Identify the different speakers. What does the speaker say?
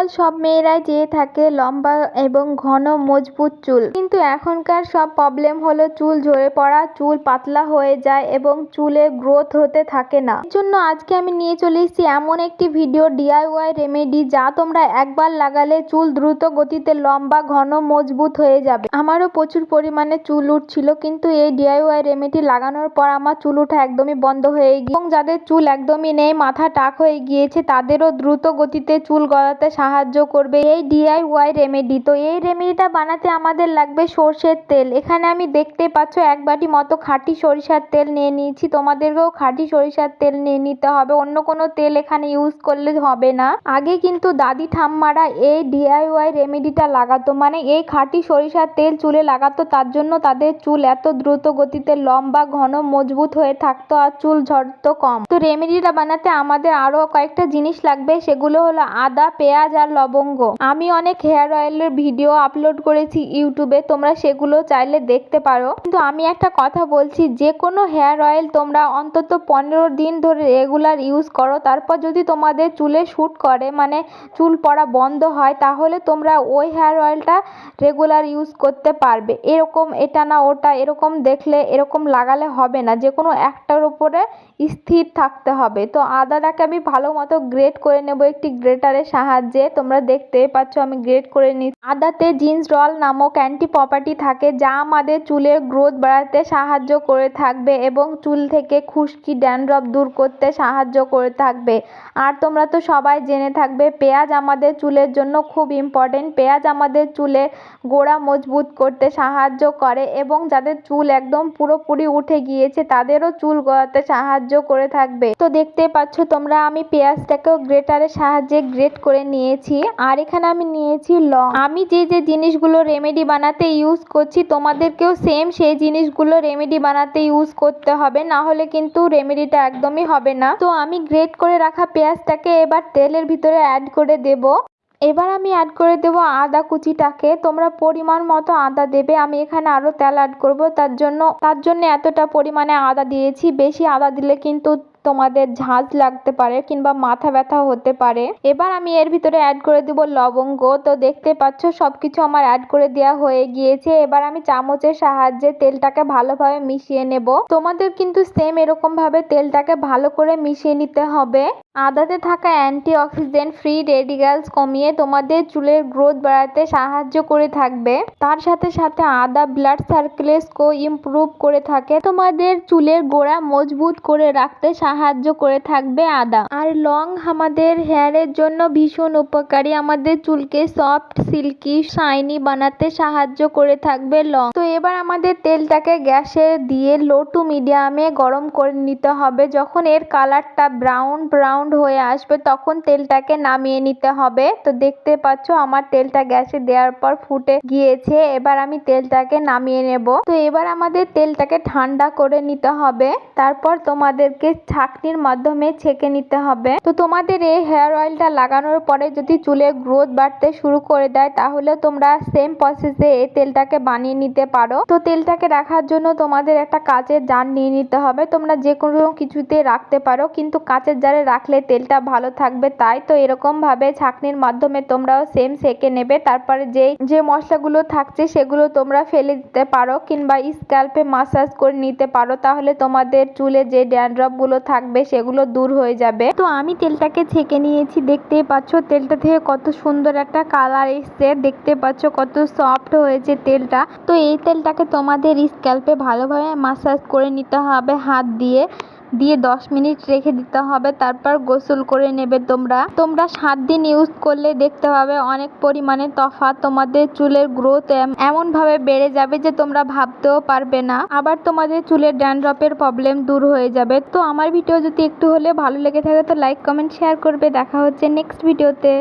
Speaker 1: আজকাল সব মেয়েরাই চেয়ে থাকে লম্বা এবং ঘন মজবুত চুল। কিন্তু এখনকার সব প্রবলেম হলো চুল ঝরে পড়া, চুল পাতলা হয়ে যায় এবং চুলে গ্রোথ হতে থাকে না। এর জন্য আজকে আমি নিয়ে চলে এসেছি এমন একটি ভিডিও ডিআইওয়াই রেমেডি যা তোমরা একবার লাগালে চুল দ্রুত গতিতে লম্বা, ঘন, মজবুত হয়ে যাবে। আমারও প্রচুর পরিমাণে চুল উঠছিল, কিন্তু এই ডিআইওয়াই রেমেডি লাগানোর পর আমার চুল ওঠা একদমই বন্ধ হয়ে গিয়ে এবং যাদের চুল একদমই নেই, মাথা টাক হয়ে গিয়েছে, তাদেরও দ্রুত গতিতে চুল গড়াতে সাহায্য করবে। এই ডিআইওয়াই রেমেডি তো এই রেমেডিটা বানাতে আমাদের লাগবে সর্ষের তেল। এখানে আমি দেখতে পাচ্ছ এক বাটি মতো খাঁটি সরিষার তেল নিয়ে নিয়েছি। তোমাদেরকেও খাঁটি সরিষার তেল নিয়ে নিতে হবে। অন্য কোনো তেল এখানে ইউজ করলে হবে না। আগে কিন্তু দাদি ঠাম্মারা এই ডিআইওয়াই রেমেডিটা লাগাতো। মানে এই খাঁটি সরিষার তেল চুলে লাগাতো, তার জন্য তাদের চুল এত দ্রুত গতিতে লম্বা, ঘন, মজবুত হয়ে থাকতো আর চুল ঝরতো কম। তো রেমেডিটা বানাতে আমাদের আরও কয়েকটা জিনিস লাগবে। সেগুলো হলো আদা, পেঁয়াজ আর লবঙ্গ। আমি অনেক হেয়ার অয়েলের ভিডিও আপলোড করেছি ইউটিউবে, তোমরা সেগুলো চাইলে দেখতে পারো। কিন্তু আমি একটা কথা বলছি, যে কোনো হেয়ার অয়েল তোমরা অন্তত পনেরো দিন ধরে রেগুলার ইউজ করো, তারপর যদি তোমাদের চুলে শ্যুট করে মানে চুল পড়া বন্ধ হয়, তাহলে তোমরা ওই হেয়ার অয়েলটা রেগুলার ইউজ করতে পারবে। এরকম এটা না ওটা, এরকম দেখলে এরকম লাগালে হবে না। যে কোনো একটার উপরে স্থির থাকতে হবে। তো আদাটাকে আমি ভালো মতো গ্রেট করে নেব একটি গ্রেটারের সাহায্যে। তোমরা দেখতে পাচ্ছ আমি গ্রেট করে নিই আদাতে জিন্স রল নামক অ্যান্টি প্রপার্টি থাকে যা আমাদের চুলের গ্রোথ বাড়াতে সাহায্য করে থাকবে এবং চুল থেকে খুশকি ড্যান্ড্রফ দূর করতে সাহায্য করে থাকবে। আর তোমরা তো সবাই জেনে থাকবে, পেঁয়াজ আমাদের চুলের জন্য খুব ইম্পর্টেন্ট পেঁয়াজ আমাদের চুলের গোড়া মজবুত করতে সাহায্য করে এবং যাদের চুল একদম পুরোপুরি উঠে গিয়েছে, তাদেরও চুল গড়াতে সাহায্য করে থাকবে। তো দেখতে পাচ্ছ তোমরা, আমি পেঁয়াজটাকেও গ্রেটারের সাহায্যে গ্রেট করে নিয়েছি। আর এখানে আমি নিয়েছি লং। আমি যে যে জিনিসগুলো রেমেডি বানাতে ইউজ করছি, তোমাদেরকেও সেম সেই জিনিসগুলো রেমেডি বানাতে ইউজ করতে হবে। না হলে কিন্তু রেমেডিটা একদমই হবে না। তো আমি গ্রেট করে রাখা পেঁয়াজটাকে এবার তেলের ভিতরে অ্যাড করে দেব। এবার আমি অ্যাড করে দেব আদা কুচিটাকে। তোমরা পরিমাণ মতো আদা দেবে। আমি এখানে আরও তেল অ্যাড করব। তার জন্য তার জন্য এতটা পরিমাণে আদা দিয়েছি। বেশি আদা দিলে কিন্তু তোমাদের ঝাঁজ লাগতে পারে কিংবা মাথা ব্যথা হতে পারে। এবার আমি এর ভিতরে অ্যাড করে দেব লবঙ্গ। তো দেখতে পাচ্ছ সব কিছু আমার অ্যাড করে দেওয়া হয়ে গিয়েছে। এবার আমি চামচের সাহায্যে তেলটাকে ভালোভাবে মিশিয়ে নেব। তোমাদের কিন্তু সেম এরকম ভাবে তেলটাকে ভালো করে মিশিয়ে নিতে হবে। আদাতে থাকা অ্যান্টি অক্সিডেন্ট ফ্রি রেডিক্যালস কমিয়ে তোমাদের চুলের গ্রোথ বাড়াতে সাহায্য করে থাকবে। তার সাথে সাথে আদা, ব্লাড সার্কুলেশনকেও ইমপ্রুভ করে থাকে। তোমাদের চুলের গোড়া মজবুত করে রাখতে সাহায্য করে থাকবে আদা। আর লং আমাদের হেয়ারের জন্য ভীষণ উপকারী। আমাদের চুলকে সফট সিল্কি শাইনি বানাতে সাহায্য করে থাকবে লং। তো এবার আমাদের তেলটাকে গ্যাসে দিয়ে লো টু মিডিয়ামে গরম করে নিতে হবে। যখন এর কালারটা ব্রাউন ব্রাউন হয়ে আসবে, তখন তেলটাকে নামিয়ে নিতে হবে। তো দেখতে পাচ্ছ আমার তেলটা গ্যাসে দেওয়ার পর ফুটে গিয়েছে। এবার আমি তেলটাকে নামিয়ে নেব। তো এবার আমাদের তেলটাকে ঠান্ডা করে নিতে হবে। তারপর তোমাদেরকে ছাঁকনির মাধ্যমে ছেঁকে নিতে হবে। তো তোমাদের এই হেয়ার অয়েলটা লাগানোর পরে যদি চুলের গ্রোথ বাড়তে শুরু করে দেয়, তাহলে তোমরা সেম প্রসেসে এই তেলটাকে বানিয়ে নিতে পারো। তো তেলটাকে রাখার জন্য তোমাদের একটা কাচের জার নিয়ে নিতে হবে। তোমরা যে কোনো কিছুতে রাখতে পারো, কিন্তু কাচের জারে রাখলে তেলটা ভালো থাকবে তাই। তো এরকম ভাবে ছাঁকনির মাধ্যমে তোমরাও সেম সেকে নেবে। তারপরে যে যে মশলাগুলো থাকছে, সেগুলো তোমরা ফেলে দিতে পারো, কিংবা স্ক্যাল্পে মাসাজ করে নিতে পারো। তাহলে তোমাদের চুলে যে ড্যান্ড্রফগুলো থাকবে, সেগুলো দূর হয়ে যাবে। তো আমি তেলটাকে ছেঁকে নিয়েছি, দেখতেই পাচ্ছ তেলটা থেকে কত সুন্দর একটা কালার এসছে। দেখতে পাচ্ছ কত সফট হয়েছে তেলটা। তো এই তেলটাকে তোমাদের স্ক্যাল্পে ভালোভাবে মাসাজ করে নিতে হবে হাত দিয়ে। দিয়ে দশ মিনিট রেখে দিতে হবে, তারপর গোসল করে নেবে তোমরা। তোমরা সাত দিন ইউজ করলে দেখতে পাবে অনেক পরিমাণে তফাৎ, তোমাদের চুলের গ্রোথ এমনভাবে বেড়ে যাবে যে তোমরা ভাবতেও পারবে না। আবার তোমাদের চুলের ড্যান্ড্রপের প্রবলেম দূর হয়ে যাবে। তো আমার ভিডিও যদি একটু হলে ভালো লেগে থাকে, তো লাইক কমেন্ট শেয়ার করবে। দেখা হচ্ছে নেক্সট ভিডিওতে